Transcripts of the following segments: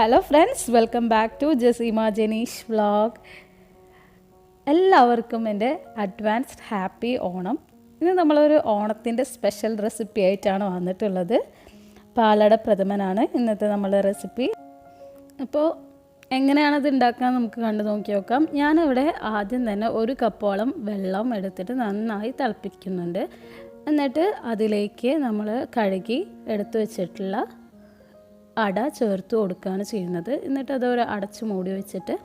Hello friends welcome back to Jaseema Janeesh vlog എല്ലാവർക്കും എന്റെ advanced happy Onam. ഇന്ന് നമ്മളൊരു ഓണത്തിന്റെ സ്പെഷ്യൽ റെസിപ്പി ആയിട്ടാണ് വന്നിട്ടുള്ളത്. പാലട പ്രഥമനാണ് ഇന്നത്തെ നമ്മളുടെ റെസിപ്പി അപ്പോൾ എങ്ങനെയാണ് ഇത് ഉണ്ടാക്കാൻ നമുക്ക് കണ്ടു നോക്കി നോക്കാം. ഞാനിവിടെ ആദ്യം തന്നെ ഒരു കപ്പോളം വെള്ളം എടുത്തിട്ട് നന്നായി തിളപ്പിക്കുന്നുണ്ട്. എന്നിട്ട് അതിലേക്ക് നമ്മൾ കഴുകി എടുത്തു വെച്ചിട്ടുള്ള അട ചേർത്ത് കൊടുക്കുകയാണ് ചെയ്യുന്നത്. എന്നിട്ട് അത് ഒരു അടച്ച് മൂടി വെച്ചിട്ട്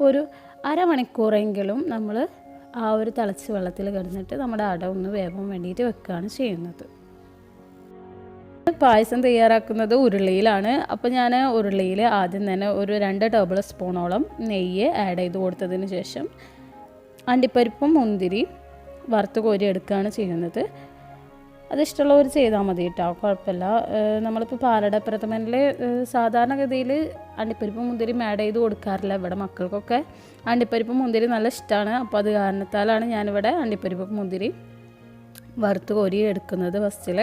ഒരു അരമണിക്കൂറെങ്കിലും നമ്മൾ ആ ഒരു തിളച്ച് വെള്ളത്തിൽ കിടന്നിട്ട് നമ്മുടെ അട ഒന്ന് വേവാൻ വേണ്ടിയിട്ട് വെക്കുകയാണ് ചെയ്യുന്നത്. പായസം തയ്യാറാക്കുന്നത് ഉരുളിയിലാണ്. അപ്പോൾ ഞാൻ ഉരുളിയിൽ ആദ്യം തന്നെ ഒരു രണ്ട് ടേബിൾ സ്പൂണോളം നെയ്യ് ആഡ് ചെയ്ത് കൊടുത്തതിന് ശേഷം അണ്ടിപ്പരിപ്പും മുന്തിരി വറുത്ത് കോരി എടുക്കുകയാണ് ചെയ്യുന്നത്. അത് ഇഷ്ടമുള്ളവർ ചെയ്താൽ മതി കേട്ടോ. കുഴപ്പമില്ല. നമ്മളിപ്പോൾ പാലട പ്രഥമനിൽ സാധാരണഗതിയിൽ അണ്ടിപ്പരിപ്പ് മുന്തിരി ആഡ് ചെയ്ത് കൊടുക്കാറില്ല. ഇവിടെ മക്കൾക്കൊക്കെ അണ്ടിപ്പരിപ്പ് മുന്തിരി നല്ല ഇഷ്ടമാണ് അപ്പോൾ അത് കാരണത്താലാണ് ഞാനിവിടെ അണ്ടിപ്പരിപ്പ് മുന്തിരി വറുത്ത് കോരി എടുക്കുന്നത് ഫസ്റ്റിൽ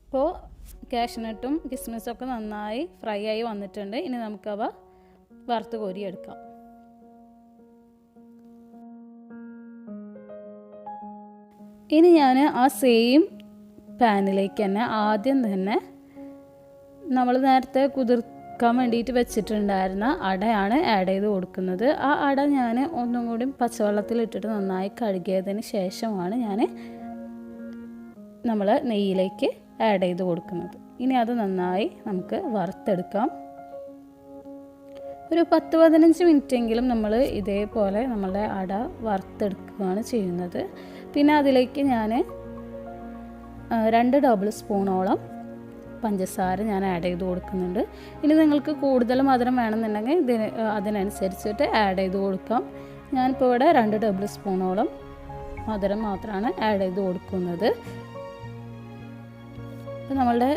ഇപ്പോൾ കാഷ്നട്ടും കിസ്മിസും ഒക്കെ നന്നായി ഫ്രൈ ആയി വന്നിട്ടുണ്ട്. ഇനി നമുക്കവ വറുത്ത് കോരി എടുക്കാം. ഇനി ഞാൻ ആ സെയിം പാനിലേക്ക് തന്നെ ആദ്യം തന്നെ നമ്മൾ നേരത്തെ കുതിർക്കാൻ വേണ്ടിയിട്ട് വെച്ചിട്ടുണ്ടായിരുന്ന അടയാണ് ആഡ് ചെയ്ത് കൊടുക്കുന്നത്. ആ അട ഞാൻ ഒന്നും കൂടി പച്ചവെള്ളത്തിൽ ഇട്ടിട്ട് നന്നായി കഴുകിയതിന് ശേഷമാണ് ഞാൻ നമ്മൾ നെയ്യിലേക്ക് ആഡ് ചെയ്ത് കൊടുക്കുന്നത്. ഇനി അത് നന്നായി നമുക്ക് വറുത്തെടുക്കാം. ഒരു പത്ത് പതിനഞ്ച് മിനിറ്റെങ്കിലും നമ്മൾ ഇതേപോലെ നമ്മളുടെ അട വറുത്തെടുക്കുകയാണ് ചെയ്യുന്നത്. പിന്നെ അതിലേക്ക് ഞാൻ രണ്ട് ടേബിൾ സ്പൂണോളം പഞ്ചസാര ഞാൻ ആഡ് ചെയ്ത് കൊടുക്കുന്നുണ്ട്. ഇനി നിങ്ങൾക്ക് കൂടുതൽ മധുരം വേണമെന്നുണ്ടെങ്കിൽ ഇതിന് അതിനനുസരിച്ചിട്ട് ആഡ് ചെയ്ത് കൊടുക്കാം. ഞാനിപ്പോൾ ഇവിടെ രണ്ട് ടേബിൾ സ്പൂണോളം മധുരം മാത്രമാണ് ആഡ് ചെയ്ത് കൊടുക്കുന്നത്. ഇപ്പം നമ്മളുടെ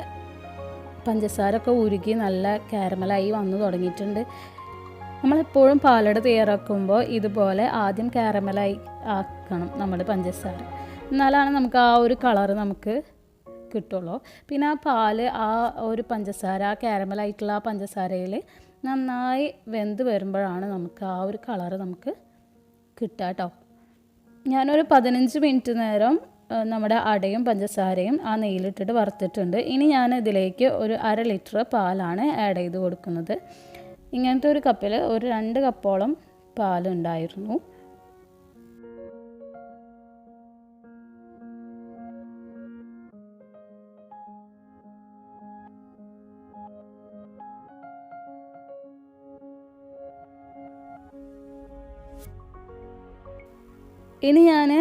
പഞ്ചസാര ഒക്കെ ഉരുകി നല്ല കാരമലായി വന്നു തുടങ്ങിയിട്ടുണ്ട്. നമ്മളെപ്പോഴും പാലട തയ്യാറാക്കുമ്പോൾ ഇതുപോലെ ആദ്യം കാരമലായി ആക്കണം നമ്മൾ പഞ്ചസാര. എന്നാലാണ് നമുക്ക് ആ ഒരു കളറ് നമുക്ക് കിട്ടുള്ളൂ. പിന്നെ ആ പാൽ ആ ഒരു പഞ്ചസാര ആ കാരമലായിട്ടുള്ള ആ പഞ്ചസാരയിൽ നന്നായി വെന്ത് വരുമ്പോഴാണ് നമുക്ക് ആ ഒരു കളറ് നമുക്ക് കിട്ടുക കേട്ടോ. ഞാനൊരു പതിനഞ്ച് മിനിറ്റ് നേരം നമ്മുടെ അടയും പഞ്ചസാരയും ആ നെയ്യിലിട്ടിട്ട് വറുത്തിട്ടുണ്ട്. ഇനി ഞാൻ ഇതിലേക്ക് ഒരു അര ലിറ്റർ പാലാണ് ആഡ് ചെയ്ത് കൊടുക്കുന്നത്. ഇങ്ങനത്തെ ഒരു കപ്പിൽ ഒരു രണ്ട് കപ്പോളം പാലുണ്ടായിരുന്നു. ഇനി ഞാൻ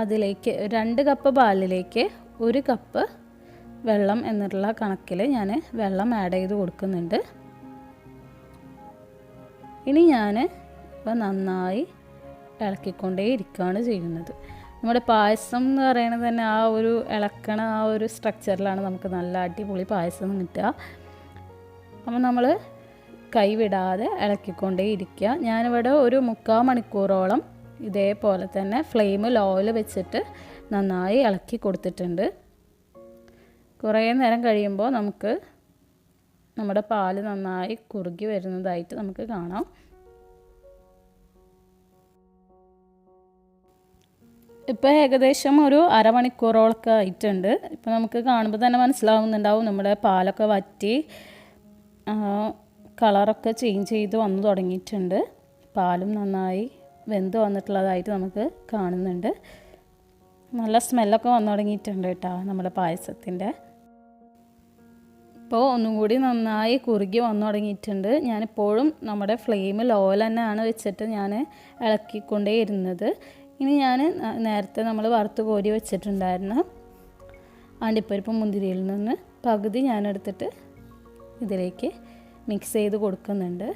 അതിലേക്ക് രണ്ട് കപ്പ് പാലിലേക്ക് ഒരു കപ്പ് വെള്ളം എന്നുള്ള കണക്കിൽ ഞാൻ വെള്ളം ആഡ് ചെയ്ത് കൊടുക്കുന്നുണ്ട്. ഇനി ഞാൻ ഇപ്പം നന്നായി ഇളക്കിക്കൊണ്ടേ ഇരിക്കുകയാണ് ചെയ്യുന്നത്. നമ്മുടെ പായസം എന്ന് പറയുന്നത് തന്നെ ആ ഒരു ഇളക്കണ ആ ഒരു സ്ട്രക്ചറിലാണ് നമുക്ക് നല്ല അടിപൊളി പായസം കിട്ടുക. അപ്പം നമ്മൾ കൈവിടാതെ ഇളക്കിക്കൊണ്ടേ ഇരിക്കുക. ഞാനിവിടെ ഒരു മുക്കാൽ മണിക്കൂറോളം ഇതേപോലെ തന്നെ ഫ്ലെയിം ലോയിൽ വെച്ചിട്ട് നന്നായി ഇളക്കി കൊടുത്തിട്ടുണ്ട്. കുറേ നേരം കഴിയുമ്പോൾ നമുക്ക് നമ്മുടെ പാൽ നന്നായി കുറുകി വരുന്നതായിട്ട് നമുക്ക് കാണാം. ഇപ്പോൾ ഏകദേശം ഒരു അരമണിക്കൂറോളൊക്കെ ആയിട്ടുണ്ട്. ഇപ്പോൾ നമുക്ക് കാണുമ്പോൾ തന്നെ മനസ്സിലാവുന്നുണ്ടാവും നമ്മുടെ പാലൊക്കെ വറ്റി കളറൊക്കെ ചേഞ്ച് ചെയ്ത് വന്നു തുടങ്ങിയിട്ടുണ്ട്. പാലും നന്നായി വെന്ത് വന്നിട്ടുള്ളതായിട്ട് നമുക്ക് കാണുന്നുണ്ട്. നല്ല സ്മെല്ലൊക്കെ വന്നു തുടങ്ങിയിട്ടുണ്ട് കേട്ടോ നമ്മുടെ പായസത്തിന്റെ ഇപ്പോൾ ഒന്നും കൂടി നന്നായി കുറുകി വന്നു തുടങ്ങിയിട്ടുണ്ട്. ഞാനിപ്പോഴും നമ്മുടെ ഫ്ലെയിം ലോയിൽ തന്നെയാണ് വെച്ചിട്ട് ഞാൻ ഇളക്കിക്കൊണ്ടേ ഇരുന്നത്. ഇനി ഞാൻ നേരത്തെ നമ്മൾ വറുത്ത് കോരി വെച്ചിട്ടുണ്ടായിരുന്ന അണ്ടിപ്പരിപ്പ് മുന്തിരിയിൽ നിന്ന് പകുതി ഞാനെടുത്തിട്ട് ഇതിലേക്ക് മിക്സ് ചെയ്ത് കൊടുക്കുന്നുണ്ട്.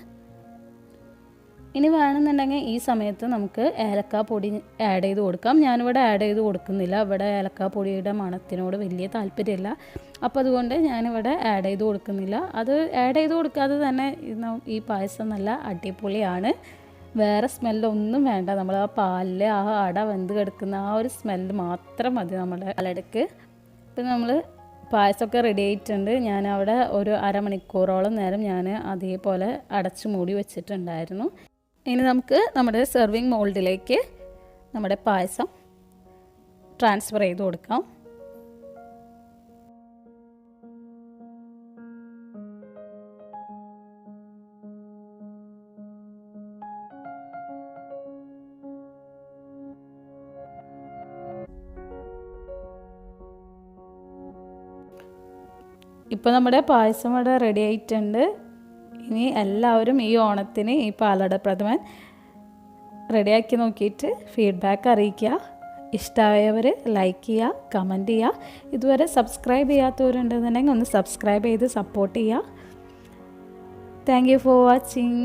ഇനി വേണമെന്നുണ്ടെങ്കിൽ ഈ സമയത്ത് നമുക്ക് ഏലക്കാ പൊടി ആഡ് ചെയ്ത് കൊടുക്കാം. ഞാനിവിടെ ആഡ് ചെയ്ത് കൊടുക്കുന്നില്ല. ഇവിടെ ഏലക്കാ പൊടിയുടെ മണത്തിനോട് വലിയ താല്പര്യമില്ല. അപ്പോൾ അതുകൊണ്ട് ഞാനിവിടെ ആഡ് ചെയ്ത് കൊടുക്കുന്നില്ല. അത് ആഡ് ചെയ്ത് കൊടുക്കാതെ തന്നെ ഈ പായസം നല്ല അടിപൊളിയാണ്. വേറെ സ്മെല്ലൊന്നും വേണ്ട. നമ്മൾ ആ പാലിൽ ആ അട വെന്ത് കിടക്കുന്ന ആ ഒരു സ്മെല്ല് മാത്രം മതി നമ്മുടെ പാലടക്ക്. ഇപ്പം നമ്മൾ പായസമൊക്കെ റെഡി ആയിട്ടുണ്ട്. ഞാൻ അവിടെ ഒരു അരമണിക്കൂറോളം നേരം ഞാൻ അതേപോലെ അടച്ചു മൂടി വെച്ചിട്ടുണ്ടായിരുന്നു. ഇനി നമുക്ക് നമ്മുടെ സെർവിങ് മോൾഡിലേക്ക് നമ്മുടെ പായസം ട്രാൻസ്ഫർ ചെയ്ത് കൊടുക്കാം. ഇപ്പോൾ നമ്മുടെ പായസം ഇവിടെ റെഡി ആയിട്ടുണ്ട്. ഇനി എല്ലാവരും ഈ ഓണത്തിന് ഈ പാലട പ്രഥമൻ റെഡിയാക്കി നോക്കിയിട്ട് ഫീഡ്ബാക്ക് അറിയിക്കുക. ഇഷ്ടമായവർ ലൈക്ക് ചെയ്യുക കമന്റ് ചെയ്യുക. ഇതുവരെ സബ്സ്ക്രൈബ് ചെയ്യാത്തവരുണ്ടെന്നുണ്ടെങ്കിൽ ഒന്ന് സബ്സ്ക്രൈബ് ചെയ്ത് സപ്പോർട്ട് ചെയ്യുക. Thank you for watching